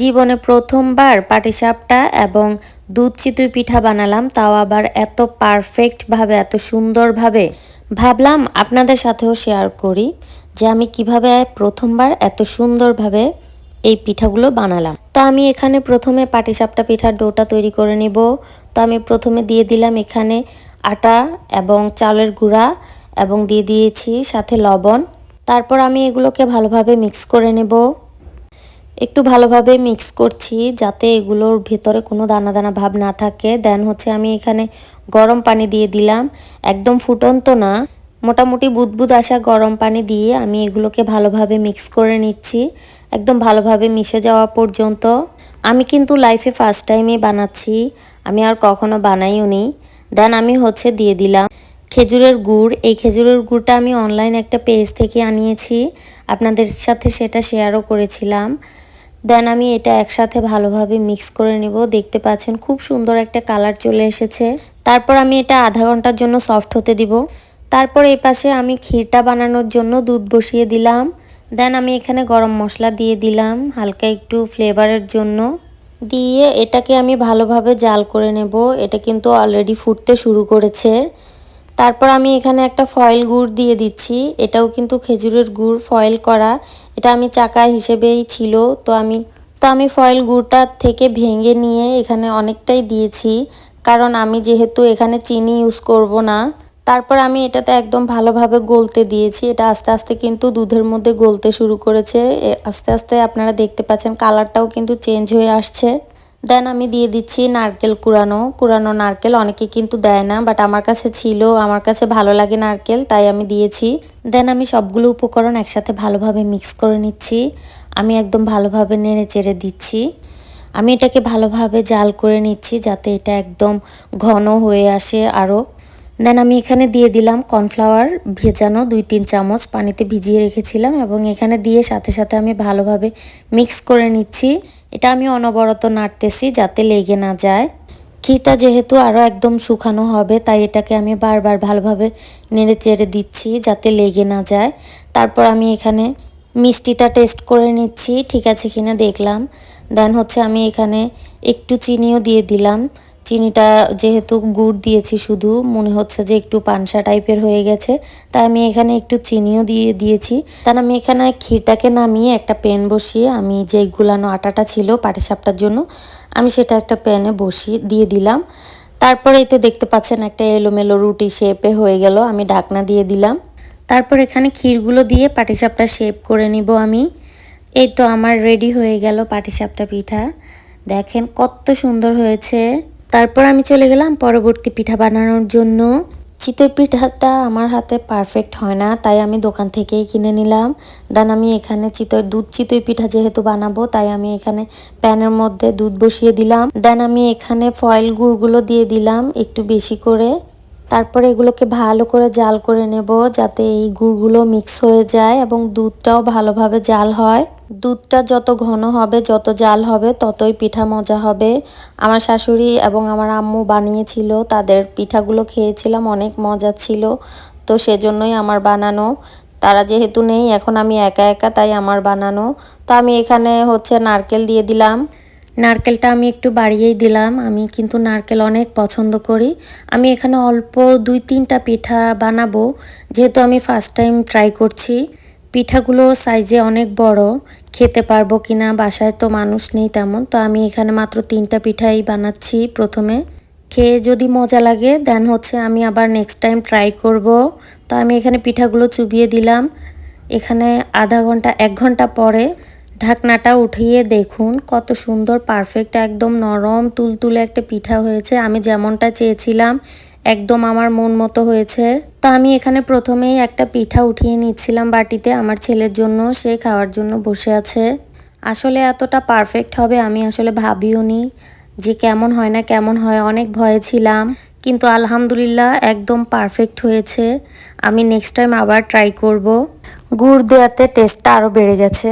জীবনে প্রথমবার পাটিসাপটা এবং দুধ চিতুই পিঠা বানালাম, তাও আবার এত পারফেক্টভাবে এত সুন্দরভাবে। ভাবলাম আপনাদের সাথেও শেয়ার করি যে আমি কীভাবে প্রথমবার এত সুন্দরভাবে এই পিঠাগুলো বানালাম। তো আমি এখানে প্রথমে পাটিসাপটা পিঠার ডোটা তৈরি করে নিব। তো আমি প্রথমে দিয়ে দিলাম এখানে আটা এবং চালের গুঁড়া এবং দিয়ে দিয়েছি সাথে লবণ। তারপর আমি এগুলোকে ভালোভাবে মিক্স করে নেব। একটু ভালোভাবে মিক্স করছি যাতে এগুলোর ভেতরে কোনো দানা দানা ভাব না থাকে। দেন হচ্ছে আমি এখানে গরম পানি দিয়ে দিলাম। একদম ফুটন্ত না। মোটামুটি বুদবুদ আসা গরম পানি দিয়ে আমি এগুলোকে ভালোভাবে মিক্স করে নিচ্ছি। একদম ভালোভাবে মিশে যাওয়া পর্যন্ত। আমি কিন্তু লাইফে ফার্স্ট টাইমে বানাচ্ছি। আমি আর কখনো বানাইও নি। দেন আমি হচ্ছে দিয়ে দিলাম খেজুরের গুড়। এই খেজুরের গুড়টা আমি অনলাইন একটা পেজ থেকে আনিয়েছি। আপনাদের সাথে সেটা শেয়ারও করেছিলাম। দেন আমি এটা একসাথে ভালোভাবে মিক্স করে নেব। দেখতে পাচ্ছেন খুব সুন্দর একটা কালার চলে এসেছে। তারপর আমি এটা আধা ঘণ্টার জন্য সফট হতে দিব। তারপর এই পাশে আমি ক্ষীরটা বানানোর জন্য দুধ বসিয়ে দিলাম। দেন আমি এখানে গরম মশলা দিয়ে দিলাম, হালকা একটু ফ্লেভারের জন্য। দিয়ে এটাকে আমি ভালোভাবে জাল করে নেব। এটা কিন্তু অলরেডি ফুটতে শুরু করেছে। তারপর আমি এখানে একটা ফয়েল গুড় দিয়ে দিচ্ছি। এটাও কিন্তু খেজুরের গুড় ফয়েল করা। এটা আমি চাকা হিসেবেই ছিল। তো আমি তো আমি ফয়েল গুড়টা থেকে ভেঙে নিয়ে এখানে অনেকটাই দিয়েছি। কারণ আমি যেহেতু এখানে চিনি ইউজ করব না, তারপর আমি এটাতে একদম ভালোভাবে গলতে দিয়েছি। এটা আস্তে আস্তে কিন্তু দুধের মধ্যে গলতে শুরু করেছে। আস্তে আস্তে আপনারা দেখতে পাচ্ছেন কালারটাও কিন্তু চেঞ্জ হয়ে আসছে। দেন আমি দিয়ে দিচ্ছি নারকেল কুড়ানো। কুড়ানো নারকেল অনেকে কিন্তু দেয় না বাট আমার কাছে ছিল, আমার কাছে ভালো লাগে নারকেল, তাই আমি দিয়েছি। দেন আমি সবগুলো উপকরণ একসাথে ভালোভাবে মিক্স করে নিচ্ছি। আমি একদম ভালোভাবে নেড়ে চেড়ে দিচ্ছি। আমি এটাকে ভালোভাবে জাল করে নিচ্ছি যাতে এটা একদম ঘন হয়ে আসে আরও দেন আমি এখানে দিয়ে দিলাম কর্নফ্লাওয়ার ভেজানো দুই তিন চামচ পানিতে ভিজিয়ে রেখেছিলাম এবং এখানে দিয়ে সাথে সাথে আমি ভালোভাবে মিক্স করে নিচ্ছি। এটা আমি অনবরত নাড়তেছি যাতে লেগে না যায়। ঘিটা যেহেতু আরও একদম শুকানো হবে, তাই এটাকে আমি বারবার ভালোভাবে নেড়ে চেড়ে দিচ্ছি যাতে লেগে না যায়। তারপর আমি এখানে মিষ্টিটা টেস্ট করে নিচ্ছি, ঠিক আছে কিনা দেখলাম। দেন হচ্ছে আমি এখানে একটু চিনিও দিয়ে দিলাম। চিনিটা যেহেতু গুড় দিয়েছি শুধু, মনে হচ্ছে যে একটু পানসা টাইপের হয়ে গেছে, তাই আমি এখানে একটু চিনিও দিয়ে দিয়েছি। তাই আমি এখানে ক্ষীরটাকে নামিয়ে একটা প্যান বসিয়ে আমি যে গুলানো আটাটা ছিল পাটিসাপটার জন্য, আমি সেটা একটা প্যানে বসিয়ে দিয়ে দিলাম। তারপরে এতে দেখতে পাচ্ছেন একটা এলোমেলো রুটি শেপে হয়ে গেল, আমি ঢাকনা দিয়ে দিলাম। তারপর এখানে ক্ষীরগুলো দিয়ে পাটিসাপটা শেপ করে নিব আমি। এই তো আমার রেডি হয়ে গেল পাটিসাপটা পিঠা। দেখেন কত সুন্দর হয়েছে। তারপর আমি চলে গেলাম পরবর্তী পিঠা বানানোর জন্য। চিতই পিঠাটা আমার হাতে পারফেক্ট হয় না, তাই আমি দোকান থেকেই কিনে নিলাম। দেন আমি এখানে চিতই, দুধ চিতই পিঠা যেহেতু বানাবো, তাই আমি এখানে প্যানের মধ্যে দুধ বসিয়ে দিলাম। দেন আমি এখানে ফয়েল গুড়গুলো দিয়ে দিলাম একটু বেশি করে। তারপরে এগুলোকে ভালো করে জাল করে নেব যাতে এই গুড়গুলো মিক্স হয়ে যায় এবং দুধটাও ভালোভাবে জাল হয়। দুধটা যত ঘন হবে, যত জাল হবে, ততই পিঠা মজা হবে। আমার শাশুড়ি এবং আমার আম্মু বানিয়েছিল, তাদের পিঠাগুলো খেয়েছিলাম, অনেক মজা ছিল। তো সেজন্যই আমার বানানো। তারা যেহেতু নেই, এখন আমি একা একা তাই আমার বানানো। তো আমি এখানে হচ্ছে নারকেল দিয়ে দিলাম। নারকেলটা আমি একটু বাড়িয়েই দিলাম। আমি কিন্তু নারকেল অনেক পছন্দ করি। আমি এখানে অল্প দুই তিনটা পিঠা বানাবো, যেহেতু আমি ফার্স্ট টাইম ট্রাই করছি। পিঠাগুলো সাইজে অনেক বড়। খেতে পারব কিনা, বাসায় তো মানুষ নেই তেমন। তো আমি এখানে মাত্র তিনটা পিঠাই বানাচ্ছি প্রথমে। খেয়ে যদি মজা লাগে দেন হচ্ছে আমি আবার নেক্সট টাইম ট্রাই করব। তো আমি এখানে পিঠাগুলো চুবিয়ে দিলাম। এখানে আধা ঘণ্টা, এক ঘণ্টা পরে ঢাকনাটা উঠিয়ে দেখুন, কত সুন্দর পারফেক্ট একদম নরম, তুলতুলে একটা পিঠা হয়েছে। আমি যেমনটা চেয়েছিলাম একদম আমার মন মতো হয়েছে। তা আমি এখানে প্রথমেই একটা পিঠা উঠিয়ে নিচ্ছিলাম বাটিতে আমার ছেলের জন্য, সে খাওয়ার জন্য বসে আছে। আসলে এতটা পারফেক্ট হবে আমি আসলে ভাবিও নি যে কেমন হয় না কেমন হয়, অনেক ভয়ে ছিলাম। কিন্তু আলহামদুলিল্লাহ একদম পারফেক্ট হয়েছে। আমি নেক্সট টাইম আবার ট্রাই করব। গুড় দেওয়াতে টেস্টটা আরও বেড়ে গেছে।